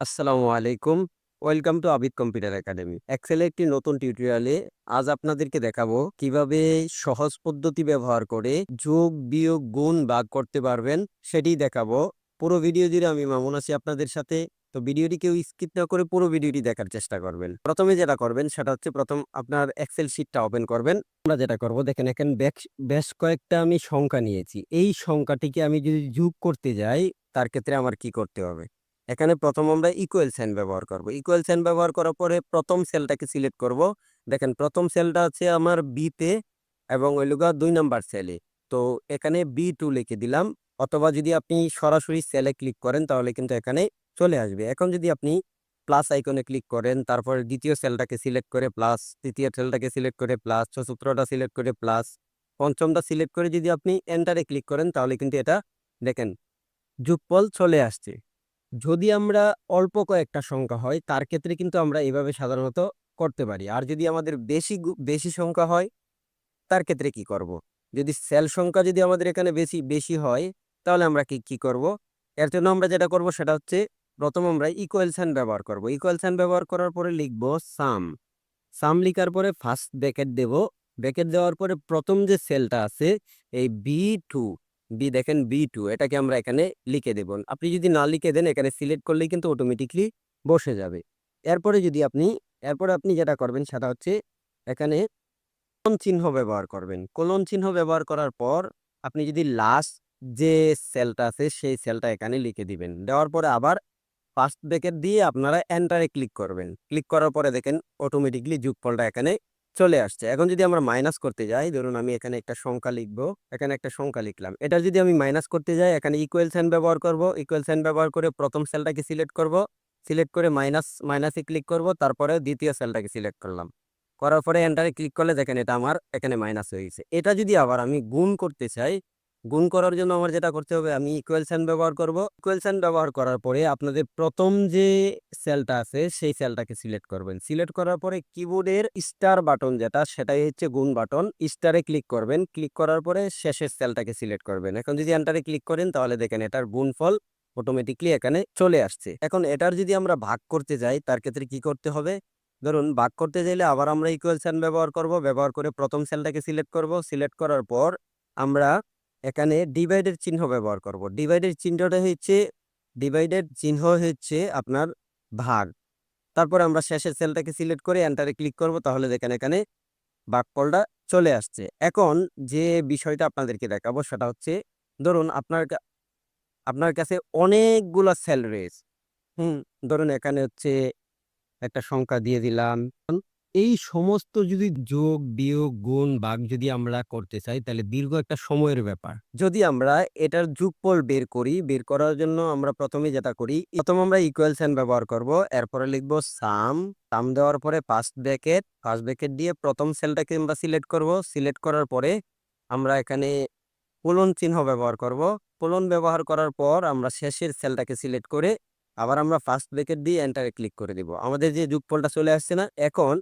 আসসালামু আলাইকুম। Welcome to Abid computer academy. এক্সেলের একটি নতুন টিউটোরিয়ালে আজ আপনাদেরকে দেখাবো কীভাবে সহজ পদ্ধতি ব্যবহার করে যোগ, বিয়োগ, গুণ ভাগ করতে পারবেন সেটি দেখাবো। পুরো ভিডিও জুড়ে আমি মামুন আছি আপনাদের সাথে। তো ভিডিওটি কেউ স্কিপ না করে পুরো ভিডিওটি দেখার চেষ্টা করবেন। প্রথমে যেটা করবেন সেটা হচ্ছে প্রথম আপনার এক্সেল শিটটা ওপেন করবেন। আমরা যেটা করব, দেখেন এখানে বেশ- কয়েকটা আমি সংখ্যা নিয়েছি। এই সংখ্যাটিকে আমি যদি যোগ করতে যাই, তার ক্ষেত্রে আমার কি করতে হবে? এখানে প্রথম আমরা ইকুয়াল সাইন ব্যবহার করব। ইকুয়াল সাইন ব্যবহার করার পরে প্রথম সেলটাকে সিলেক্ট করব। দেখেন, প্রথম সেলটা আছে আমার বিতে এবং ওই লুগা দুই নাম্বার সেলে তো এখানে বি টু লিখে দিলাম। অথবা যদি আপনি সরাসরি সেলে ক্লিক করেন, তাহলে কিন্তু এখানে চলে আসবে। এখন যদি আপনি প্লাস আইকনে ক্লিক করেন, তারপর দ্বিতীয় সেলটাকে সিলেক্ট করে প্লাস তৃতীয় সেলটাকে সিলেক্ট করে প্লাস চতুর্থটা সিলেক্ট করে প্লাস পঞ্চমটা সিলেক্ট করে যদি আপনি এন্টারে ক্লিক করেন, তাহলে কিন্তু এটা দেখেন, যুগফল চলে আসছে। যদি আমরা অল্প কয়েকটা সংখ্যা হয়, তার ক্ষেত্রে কিন্তু আমরা এভাবে সাধারণত করতে পারি। আর যদি আমাদের বেশি বেশি সংখ্যা হয়, তার ক্ষেত্রে কি করব। যদি সেল সংখ্যা যদি আমাদের এখানে বেশি বেশি হয়, তাহলে আমরা কি কি করব? এর জন্য আমরা যেটা করব সেটা হচ্ছে, প্রথম আমরা ইকুয়াল সাইন ব্যবহার করব। ইকুয়াল ব্যবহার করার পরে লিখব সাম সাম লিখার পরে ফার্স্ট ব্যাকেট দেব। ব্যাকেট দেওয়ার পরে প্রথম যে সেলটা আছে, এই বি টু বি দেখেন বি টু, এটাকে আমরা এখানে লিখে দেব। আপনি যদি না লিখে দেন, এখানে সিলেক্ট করলেই কিন্তু অটোমেটিকলি বসে যাবে। এরপরে যদি আপনি, এরপরে আপনি যেটা করবেন সেটা হচ্ছে, এখানে কোলন চিহ্ন ব্যবহার করবেন। কোলন চিহ্ন ব্যবহার করার পর আপনি যদি লাস্ট যে সেলটা আছে, সেই সেলটা এখানে লিখে দিবেন। দেওয়ার পরে আবার ফার্স্ট ব্রেকেট দিয়ে আপনারা এন্টারে ক্লিক করবেন। ক্লিক করার পরে দেখেন অটোমেটিকলি যুগফলটা এখানে চলে আসছে। এখন যদি আমরা মাইনাস করতে যাই, ধরুন আমি এখানে একটা সংখ্যা লিখব, এখানে একটা সংখ্যা লিখলাম। এটা যদি আমি মাইনাস করতে যাই, এখানে ইকুয়াল সাইন ব্যবহার করব ইকুয়াল সাইন ব্যবহার করে প্রথম সেলটাকে সিলেক্ট করব সিলেক্ট করে মাইনাস মাইনাসে ক্লিক করব, তারপরে দ্বিতীয় সেলটাকে সিলেক্ট করলাম। করার পরে এন্টারে ক্লিক করলে দেখেন এটা আমার এখানে মাইনাস হয়ে গেছে। এটা যদি আবার আমি গুণ করতে চাই গুণ করার জন্য আমার যেটা করতে হবে, আমি ইকুয়াল সাইন ব্যবহার করব। ইকুয়াল সাইন ব্যবহার করার পরে আপনাদের প্রথম যে সেলটা আছে, সেই সেলটাকে সিলেক্ট করবেন। সিলেক্ট করার পরে কিবোর্ডের স্টার বাটন যেটা, সেটাই হচ্ছে গুণ বাটন স্টারে ক্লিক করবেন। ক্লিক করার পরে শেষের সেলটাকে সিলেক্ট করবেন। এখন যদি এন্টারে ক্লিক করেন, তাহলে দেখেন এটার গুণফল অটোমেটিকলি এখানে চলে আসছে। এখন এটার যদি আমরা ভাগ করতে যাই, তার ক্ষেত্রে কি করতে হবে? ধরুন, ভাগ করতে চাইলে আবার আমরা ইকুয়াল সাইন ব্যবহার করব। ব্যবহার করে প্রথম সেলটাকে সিলেক্ট করব। সিলেক্ট করার পর আমরা এখানে ডিভাইডের চিহ্ন ব্যবহার করব। ডিভাইডের চিহ্নটা হচ্ছে ডিভাইডের চিহ্ন হচ্ছে আপনার ভাগ। তারপর আমরা শেষের সেলটাকে সিলেক্ট করে এন্টারে ক্লিক করব, তাহলে দেখেন এখানে ভাগফলটা চলে আসছে। এখন যে বিষয়টা আপনাদেরকে দেখাবো, সেটা হচ্ছে, ধরুন আপনার আপনার কাছে অনেকগুলো রয়েছে। হুম, ধরুন এখানে হচ্ছে একটা সংখ্যা দিয়ে দিলাম। এই সমস্ত যদি যোগ, বিয়োগ, গুণ, ভাগ যদি আমরা করতে চাই, তাহলে দীর্ঘ একটা সময়ের ব্যাপার। যদি আমরা এটার যোগফল বের করি, বের করার জন্য আমরা প্রথমে যেটা করি, প্রথম আমরা ইকুয়াল সাইন ব্যবহার করব, এরপরে লিখব সাম সাম দেওয়ার পরে ফার্স্ট ব্র্যাকেট ফার্স্ট ব্র্যাকেট দিয়ে প্রথম সেলটাকে আমরা সিলেক্ট করব সিলেক্ট করার পরে আমরা এখানে কোলন চিহ্ন ব্যবহার করব। কোলন ব্যবহার করার পর আমরা শেষের সেলটাকে সিলেক্ট করে আবার আমরা ফার্স্ট ব্রেকেট দিয়ে এন্টারে ক্লিক করে দিব। আমাদের যে যুগফলটা চলে আসছে না, এখন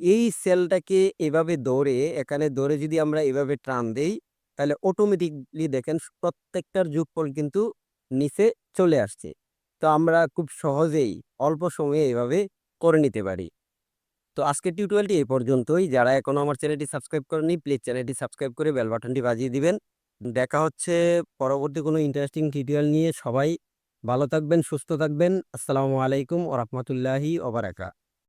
এই সেলটাকে এভাবে দৌড়ে এখানে দৌড়ে যদি আমরা এভাবে টান দেই, তাহলে অটোমেটিকলি দেখেন প্রত্যেকটার যুগফল কিন্তু নিচে চলে আসছে। তো আমরা খুব সহজেই, অল্প সময়ে এভাবে করে নিতে পারি। তো আজকের টিউটোরিয়ালটি এই পর্যন্তই। যারা এখনও আমার চ্যানেলটি সাবস্ক্রাইব করেনি প্লিজ চ্যানেলটি সাবস্ক্রাইব করে বেল বাটনটি বাজিয়ে দিবেন। দেখা হচ্ছে পরবর্তী কোনো ইন্টারেস্টিং টিউটোরিয়াল নিয়ে। সবাই ভালো থাকবেন, সুস্থ থাকবেন। আসসালামু আলাইকুম ও রহমতুল্লাহি ওবারাকাত